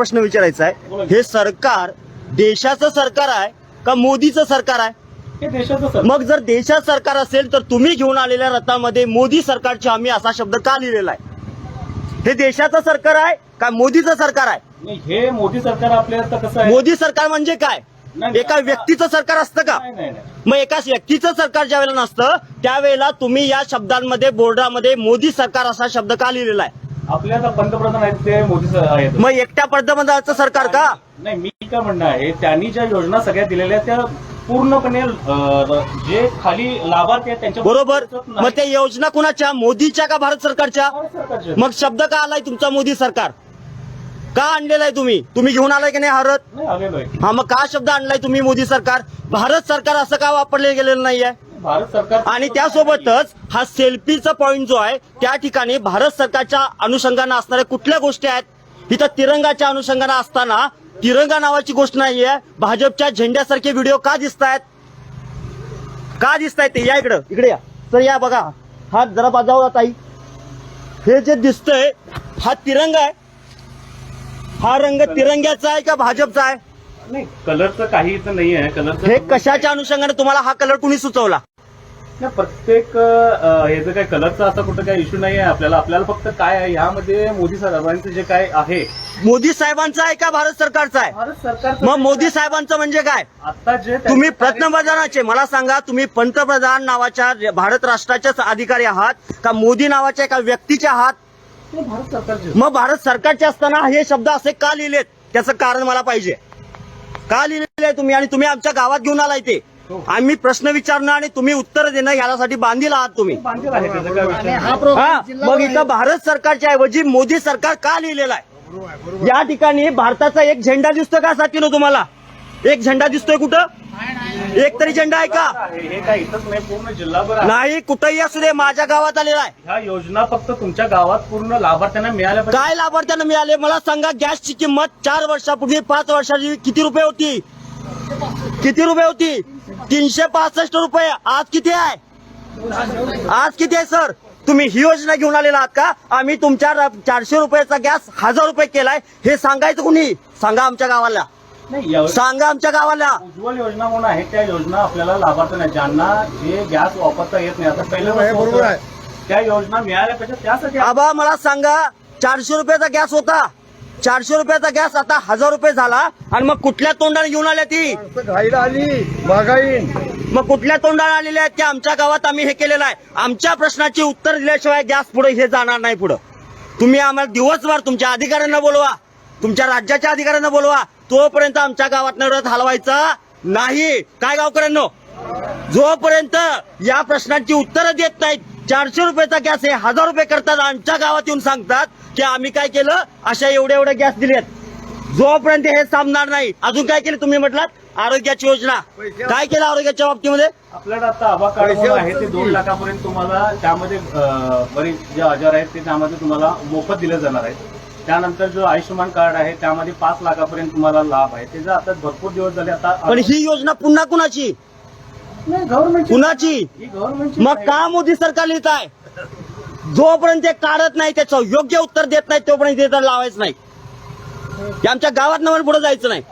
प्रश्न विचारायचा आहे. हे सरकार देशाचं सरकार आहे का मोदीचं सरकार आहे? मग जर देशात सरकार असेल तर तुम्ही घेऊन आलेल्या रथामध्ये मोदी सरकारची आम्ही असा शब्द का लिहिलेला आहे? हे देशाचं सरकार आहे का मोदीचं सरकार आहे? नाही, हे मोदी सरकार आपल्या तर कसं आहे? मोदी सरकार म्हणजे काय? एका व्यक्तीचं सरकार असतं का? मग एका व्यक्तीचं सरकार ज्या वेळेला नसतं त्यावेळेला तुम्ही या शब्दांमध्ये बोर्डामध्ये मोदी सरकार असा शब्द का लिहिलेला आहे? आपले आता पंतप्रधान आहेत ते मोदी सर आहेत. मग एकट्या पंतप्रधानाचं सरकार का? नाही मी काय म्हणणं आहे त्यांनी ज्या योजना सगळ्या दिलेल्या आहेत त्या पूर्णपणे अं, जे खाली लाभार्थी आहेत त्यांच्या बरोबर. मग त्या योजना कुणाच्या? मोदीच्या का भारत सरकारच्या? भारत. मग शब्द का आलाय तुमचा मोदी सरकार? का आणलेला आहे तुम्ही? तुम्ही घेऊन आलाय की नाही हरत? नाही आलेलो आहे. हा मग का शब्द आणलाय तुम्ही मोदी सरकार? भारत सरकार असं का वापरले गेलेलं नाहीये? भारत सरकार आणि त्यासोबतच हा सेल्फीचा पॉइंट जो आहे त्या ठिकाणी भारत सरकारच्या अनुषंगानं असणाऱ्या कुठल्या गोष्टी आहेत? इथं तिरंगाच्या अनुषंगानं असताना तिरंगा नावाची गोष्ट नाहीये. भाजपच्या झेंड्यासारखे व्हिडिओ का दिसत आहेत का दिसत आहेत ते? या इकडं इकडे या. तर या बघा हा जरा बाजावर ताई हे जे दिसतंय हा तिरंगा आहे. हा रंग तिरंग्याचा आहे का भाजपचा आहे? नाही कलरचं काहीच नाही आहे कलरचं हे कशाच्या अनुषंगाने तुम्हाला हा कलर कुणी सुचवला? नाही, प्रत्येक जे काही कलरचा असा कुठं काही इश्यू नाही आहे आपल्याला. आपल्याला फक्त काय आहे यामध्ये मोदी साहेबांचं जे काय आहे. मोदी साहेबांचा आहे का भारत सरकारचा आहे? भारत सरकार मग मोदी साहेबांचं म्हणजे काय? आता जे तुम्ही पंतप्रधानाचे मला सांगा तुम्ही पंतप्रधान नावाच्या भारत राष्ट्राच्याच अधिकारी आहात का मोदी नावाच्या एका व्यक्तीचे आहात? नाही, भारत सरकारचे. मग भारत सरकारचे असताना हे शब्द असे का लिहिलेत? त्याचं कारण मला पाहिजे. का लिहिलेले आहे तुम्ही? आणि तुम्ही आमच्या गावात घेऊन आलाय ते. आम्ही प्रश्न विचारणं आणि तुम्ही उत्तर देणं यासाठी बांधील आहात तुम्ही. हा मग इथं भारत सरकारच्या ऐवजी मोदी सरकार का लिहिलेला आहे? या ठिकाणी भारताचा एक झेंडा दिसतोय का साथीनं तुम्हाला? एक झेंडा दिसतोय कुठं? एक तरी झेंडा आहे का? हे नाही पूर्ण जिल्हाभर आहे. नाही कुठंही असू दे माझ्या गावात आलेला आहे. ह्या योजना फक्त तुमच्या गावात पूर्ण लाभार्थ्यांना मिळाल्या काय लाभार्थ्यांना मिळाले? मला सांगा गॅसची किंमत चार वर्षापूर्वी पाच वर्षाची किती रुपये होती? किती रुपये होती? तीनशे पासष्ट रुपये. आज किती आहे? आज किती आहे सर? तुम्ही ही योजना घेऊन आलेला आहात का? आम्ही तुमच्या चारशे रुपयाचा गॅस हजार रुपये केलाय. हे सांगायचं कुणी? सांगा आमच्या गावाला. नाही सांगा आमच्या गावाला. उज्ज्वल योजना म्हणून आहे त्या योजना आपल्याला लाभार्थ्यांना ज्यांना जे गॅस वापरता येत नाही आता पहिलं कसं होतं, त्या योजना मिळाल्या पाहिजे त्यासाठी आबा मला सांगा चारशे रुपयाचा गॅस होता. चारशे रुपयाचा गॅस आता हजार रुपये झाला. आणि मग कुठल्या तोंडाने घेऊन आल्या ती? घाईला आली महागाईन. मग कुठल्या तोंडाने आलेल्या आहेत की आमच्या गावात आम्ही हे केलेलं आहे. आमच्या प्रश्नाची उत्तर दिल्याशिवाय गॅस पुढे हे जाणार नाही पुढं. तुम्ही आम्हाला दिवसभर तुमच्या अधिकाऱ्यांना बोलवा. तुमच्या राज्याच्या अधिकाऱ्यांना बोलवा. तोपर्यंत आमच्या गावात रथ हलवायचा नाही. काय गावकऱ्यांनो? जोपर्यंत या प्रश्नांची उत्तरं देत नाहीत चारशे रुपयाचा गॅस हे हजार रुपये करतात. आमच्या गावात येऊन सांगतात की आम्ही काय केलं? अशा एवढे एवढे गॅस दिलेत. जोपर्यंत हे सामणार नाही अजून काय केलं तुम्ही म्हटलात? आरोग्याची योजना. काय केलं आरोग्याच्या बाबतीमध्ये? आपल्याला आता आभा कार्ड आहे ते दोन लाखापर्यंत तुम्हाला त्यामध्ये बरेच जे आजार आहेत ते त्यामध्ये तुम्हाला मोफत दिले जाणार आहेत त्यानंतर जो आयुष्यमान कार्ड आहे त्यामध्ये पाच लाखापर्यंत तुम्हाला लाभ आहे. त्याचा आता भरपूर दिवस झाले आता पण ही योजना पुन्हा कुणाची? कुणाची? मग का मोदी सरकार लिहित आहे? जोपर्यंत ते काढत नाही त्याचं योग्य उत्तर देत नाही तोपर्यंत ते तर लावायचं नाही. आमच्या गावात नवर पुढे जायचं नाही.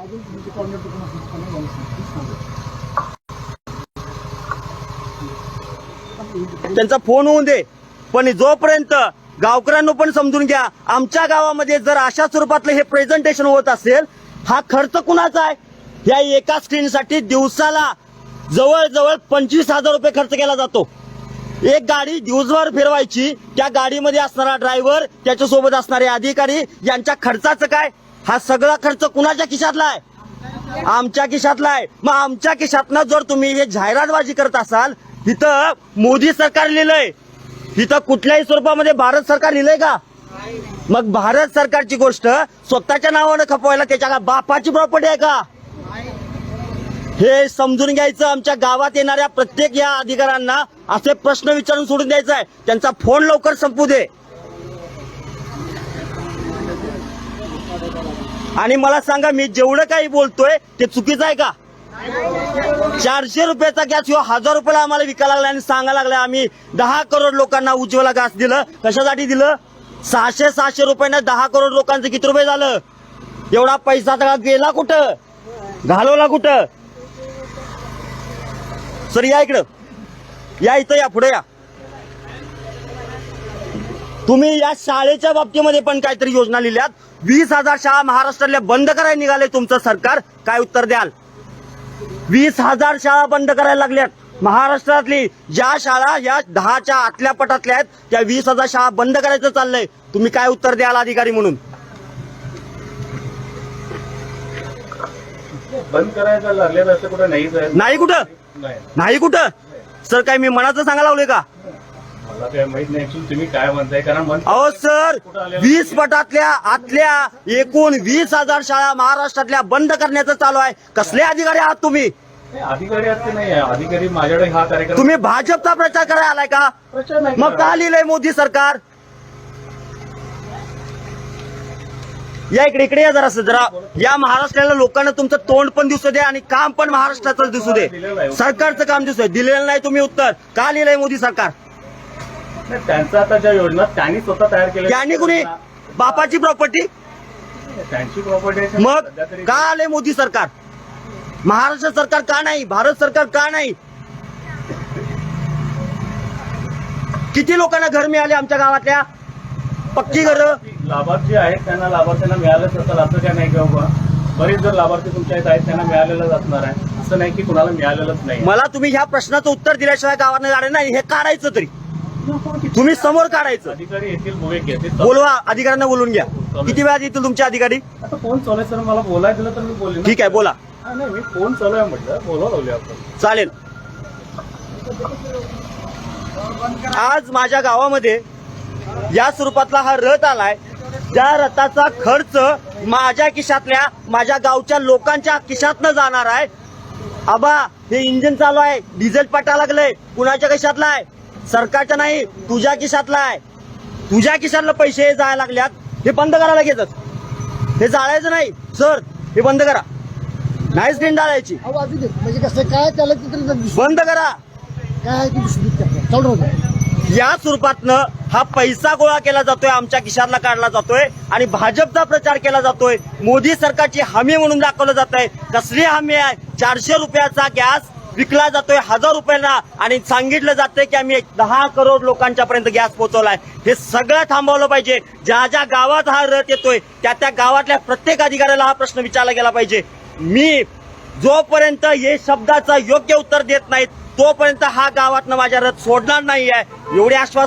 त्यांचा फोन होऊन दे. पण जोपर्यंत गावकऱ्यांना पण समजून घ्या आमच्या गावामध्ये जर अशा स्वरूपातलं हे प्रेझेंटेशन होत असेल हा खर्च कुणाचा आहे? या एका स्क्रीनसाठी दिवसाला जवळजवळ पंचवीस हजार रुपये खर्च केला जातो. एक गाडी दिवसभर फिरवायची त्या गाडीमध्ये असणारा ड्रायव्हर त्याच्यासोबत असणारे अधिकारी यांच्या खर्चाचं काय? हा सगळा खर्च कुणाच्या खिशातला आहे? आमच्या खिशातला आहे. मग आमच्या खिशातनं जर तुम्ही हे जाहिरातबाजी करत असाल इथं मोदी सरकार लिहिलंय. इथं कुठल्याही स्वरूपामध्ये भारत सरकार लिहिलंय का? मग भारत सरकारची गोष्ट स्वतःच्या नावानं खपवायला त्याच्या का बापाची प्रॉपर्टी आहे का? हे समजून घ्यायचं आमच्या गावात येणाऱ्या प्रत्येक या अधिकाऱ्यांना असे प्रश्न विचारून सोडून द्यायचा आहे. त्यांचा फोन लवकर संपू दे. आणि मला सांगा मी जेवढं काही बोलतोय ते चुकीचं आहे का? चारशे रुपयाचा गॅस किंवा हजार रुपयाला आम्हाला विकायला लागला आणि सांगा लागला आम्ही दहा करोड लोकांना उज्ज्वला गॅस दिलं. कशासाठी दिलं? सहाशे सहाशे रुपयानं दहा करोड लोकांचं किती रुपये झालं? एवढा पैसा गेला कुठं? घालवला कुठं? सर या इकडं. या इथं या पुढे या. तुम्ही या शाळेच्या बाबतीमध्ये पण काहीतरी योजना लिहिल्यात. वीस हजार शाळा महाराष्ट्रातल्या बंद करायला निघाले तुमचं सरकार. काय उत्तर द्याल? वीस हजार शाळा बंद करायला लागल्यात. महाराष्ट्रातली ज्या शाळा या दहाच्या आतल्या पटातल्या आहेत त्या वीस हजार शाळा बंद करायचं चाललंय. तुम्ही काय उत्तर द्याल अधिकारी म्हणून? बंद करायचं लागले असं कुठं नाही कुठं? नाही. कुठं? सर काय मी मनाचं सांगायला लावले का? मला काय माहीत नाही ऍक्च्युली तुम्ही काय म्हणताय? कारण बंद अहो सर वीस पटातल्या आतल्या एकूण वीस हजार शाळा महाराष्ट्रातल्या बंद करण्याचं चालू आहे. कसले अधिकारी आहात तुम्ही? अधिकारी असते नाही? अधिकारी माझ्याकडे हा कार्यक्रम तुम्ही भाजपचा प्रचार करायला आलाय का? मग का लिहिलंय मोदी सरकार? या इकडे इकडे या जरा जरा या महाराष्ट्राला लोकांना तुमचं तोंड पण दिसू दे आणि काम पण महाराष्ट्राचं दिसू दे. सरकारचं काम दिसू दे. दिलेलं नाही तुम्ही उत्तर. का लिहिलंय मोदी सरकार? त्यांचं आता ज्या योजना त्यांनी स्वतः तयार केल्या त्यांनी कुणी? बापाची प्रॉपर्टी त्यांची प्रॉपर्टी मग का आले मोदी सरकार? महाराष्ट्र सरकार का नाही? भारत सरकार का नाही? किती लोकांना घर मिळाले आमच्या गावातल्या? पक्की घर? लाभार्थी आहेत त्यांना लाभार्थ्यांना मिळालंच असेल असं काय नाही किंवा बरेच जर लाभार्थी तुमच्या इथं आहेत त्यांना मिळालेलंच असणार आहे. असं नाही की कुणाला मिळालेलंच नाही मला तुम्ही ह्या प्रश्नाचं उत्तर दिल्याशिवाय गावानं गाडे नाही हे काढायचं तरी. तुम्ही समोर काढायचं. अधिकारी येतील बघे घेतील बोलवा अधिकाऱ्यांना बोलून घ्या. किती वेळात येतील तुमचे अधिकारी? आता फोन चालू आहे सर. मला बोलायला दिलं तर मी बोलेन. ना. ठीक आहे बोला. हा, नाही मी फोन चालू आहे म्हटलं. बोलवा लावले आपण. चालेल. आज माझ्या गावामध्ये या स्वरूपातला हा रथ आलाय. त्या रथाचा खर्च माझ्या खिशातल्या माझ्या गावच्या लोकांच्या खिशातनं जाणार आहे. आबा हे इंजिन चालू आहे. डिझेल पटा लागलंय. कुणाच्या खिशातला आहे? सरकारच्या नाही तुझ्या खिशातला आहे. तुझ्या खिशातलं पैसे जायला लागल्यात. हे बंद करा लगेचच. हे जाळायचं नाही. सर हे बंद करा. नाही स्क्रीन दे. म्हणजे कसं काय त्याला बंद करा. काय. या स्वरूपातनं हा पैसा गोळा केला जातोय आमच्या खिशातला काढला जातोय आणि भाजपचा प्रचार केला जातोय. मोदी सरकारची हमी म्हणून दाखवलं जात आहे कसली हमी आहे? चारशे रुपयाचा गॅस विकला जातोय हजार रुपयांना आणि सांगितलं जातंय की आम्ही दहा करोड लोकांच्या पर्यंत गॅस पोहोचवलाय. हे सगळं थांबवलं पाहिजे. ज्या ज्या गावात हा रथ येतोय त्या त्या गावातल्या प्रत्येक अधिकाऱ्याला हा प्रश्न विचारला गेला पाहिजे. मी जोपर्यंत हे शब्दाचं योग्य उत्तर देत नाहीत तोपर्यंत हा गावातनं माझ्या रथ सोडणार नाही आहे एवढे आश्वास